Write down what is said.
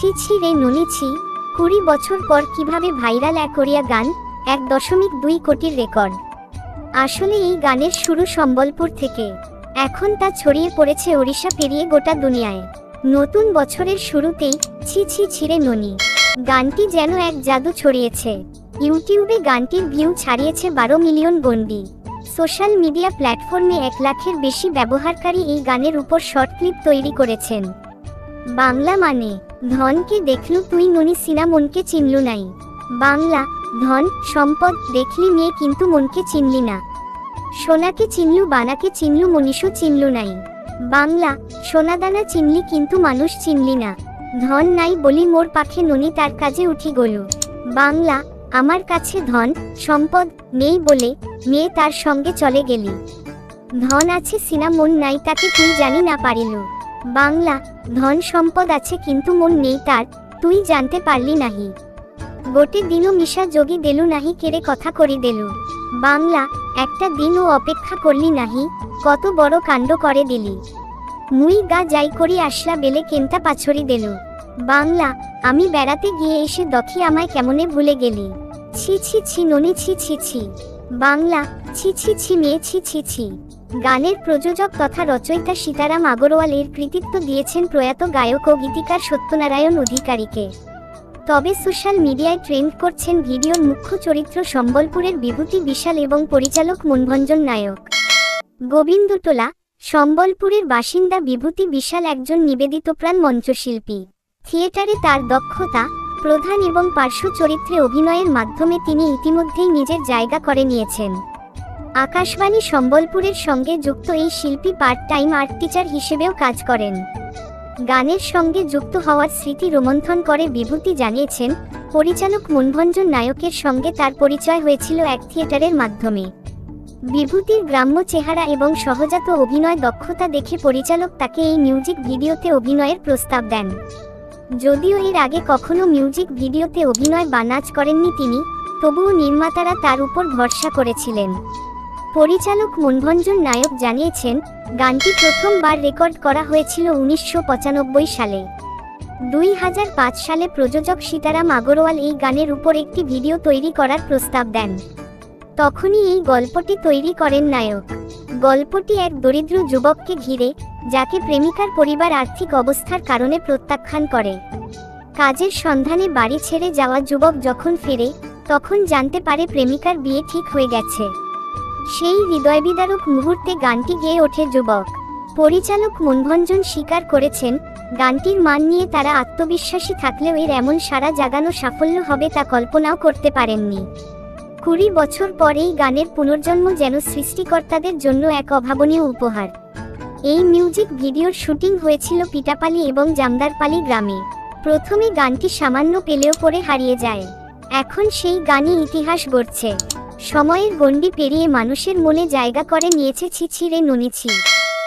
ছি ছি রে ননিছি কুড়ি বছর পর কীভাবে ভাইরাল এক ওড়িয়া গান, এক দশমিক দুই কোটির রেকর্ড। আসলে এই গানের শুরু সম্বলপুর থেকে। এখন তা ছড়িয়ে পড়েছে ওড়িশা পেরিয়ে গোটা দুনিয়ায়। নতুন বছরের শুরুতেই ছি ছি ছিঁড়ে ননি গানটি যেন এক জাদু ছড়িয়েছে। ইউটিউবে গানটির ভিউ ছাড়িয়েছে বারো মিলিয়ন গন্ডি সোশ্যাল মিডিয়া প্ল্যাটফর্মে এক লাখের বেশি ব্যবহারকারী এই গানের উপর শর্ট ক্লিপ তৈরি করেছেন। বাংলা মানে ধনকে দেখলু তুই ননি সিনা মনকে চিনলু নাই? বাংলা, ধন, সম্পদ দেখলি মেয়ে কিন্তু মনকে চিনলি না। সোনাকে চিনলু, বানাকে চিনলু, মনীষও চিনলু নাই। বাংলা, সোনাদানা চিনলি কিন্তু মানুষ চিনলি না। ধন নাই বলি মোর পাখে ননি তার কাজে উঠি গলু। বাংলা, আমার কাছে ধন, সম্পদ নেই বলে মেয়ে তার সঙ্গে চলে গেলি। ধন আছে সিনা মন নাই তাকে তুই জানি না পারিল। বাংলা, ধন সম্পদ আছে কিন্তু মন নেই তার, তুই জানতে পারলি নাহি। গোটে দিনও মিশা যোগী দেলু নাহি, কেড়ে কথা করি দেলু। বাংলা, একটা দিনও অপেক্ষা করলি নাহি, কত বড় কাণ্ড করে দিলি। মুই গা যাই করি আসলা বেলে কেন্তা পাছরি দেলু। বাংলা, আমি বেড়াতে গিয়ে এসে দখি আমায় কেমনে ভুলে গেলি। ছি ছি ছি, ননি, ছি ছি ছি। বাংলা, ছি ছি মেয়ে ছি ছি ছি। গানের প্রযোজক তথা রচয়িতা সীতারাম আগরওয়াল এর কৃতিত্ব দিয়েছেন প্রয়াত গায়ক ও গীতিকার সত্যনারায়ণ অধিকারীকে। তবে সোশ্যাল মিডিয়ায় ট্রেন্ড করছেন ভিডিওর মুখ্য চরিত্র সম্বলপুরের বিভূতি বিশাল এবং পরিচালক মনভঞ্জন নায়ক। গোবিন্দটোলা সম্বলপুরের বাসিন্দা বিভূতি বিশাল একজন নিবেদিতপ্রাণ মঞ্চশিল্পী। থিয়েটারে তার দক্ষতা প্রধান এবং পার্শ্ব চরিত্রে অভিনয়ের মাধ্যমে তিনি ইতিমধ্যেই নিজের জায়গা করে নিয়েছেন। আকাশবাণী সম্বলপুরের সঙ্গে যুক্ত এই শিল্পী পার্ট টাইম আর্ট টিচার হিসেবেও কাজ করেন। গানের সঙ্গে যুক্ত হওয়ার স্মৃতি রোমন্থন করে বিভূতি জানিয়েছেন, পরিচালক মনভঞ্জন নায়কের সঙ্গে তার পরিচয় হয়েছিল এক থিয়েটারের মাধ্যমে। বিভূতির গ্রাম্য চেহারা এবং সহজাত অভিনয় দক্ষতা দেখে পরিচালক তাকে এই মিউজিক ভিডিওতে অভিনয়ের প্রস্তাব দেন। যদিও এর আগে কখনো মিউজিক ভিডিওতে অভিনয় বা নাচ করেননি তিনি, তবুও নির্মাতারা তার উপর ভরসা করেছিলেন। পরিচালক মনভঞ্জন নায়ক জানিয়েছেন, গানটি প্রথমবার রেকর্ড করা হয়েছিল উনিশশো পঁচানব্বই সালে। দুই হাজার পাঁচ সালে প্রযোজক সীতারাম আগরওয়াল এই গানের উপর একটি ভিডিও তৈরি করার প্রস্তাব দেন। তখনই এই গল্পটি তৈরি করেন নায়ক। গল্পটি এক দরিদ্র যুবককে ঘিরে, যাকে প্রেমিকার পরিবার আর্থিক অবস্থার কারণে প্রত্যাখ্যান করে। কাজের সন্ধানে বাড়ি ছেড়ে যাওয়া যুবক যখন ফেরে, তখন জানতে পারে প্রেমিকার বিয়ে ঠিক হয়ে গেছে। সেই হৃদয়বিদারক মুহূর্তে গানটি গেয়ে ওঠে যুবক। পরিচালক মনভঞ্জন স্বীকার করেছেন, গানটির মান নিয়ে তারা আত্মবিশ্বাসী থাকলেও এর এমন সারা জাগানো সাফল্য হবে তা কল্পনাও করতে পারেননি। কুড়ি বছর পর এই গানের পুনর্জন্ম যেন সৃষ্টিকর্তাদের জন্য এক অভাবনীয় উপহার। এই মিউজিক ভিডিওর শুটিং হয়েছিল পিটাপালি এবং জামদারপালি গ্রামে। প্রথমে গানটি সামান্য পেলেও পরে হারিয়ে যায়। এখন সেই গানই ইতিহাস গড়ছে। সময়ের গণ্ডি পেরিয়ে মানুষের মনে জায়গা করে নিয়েছে ছিছিরে ননিছি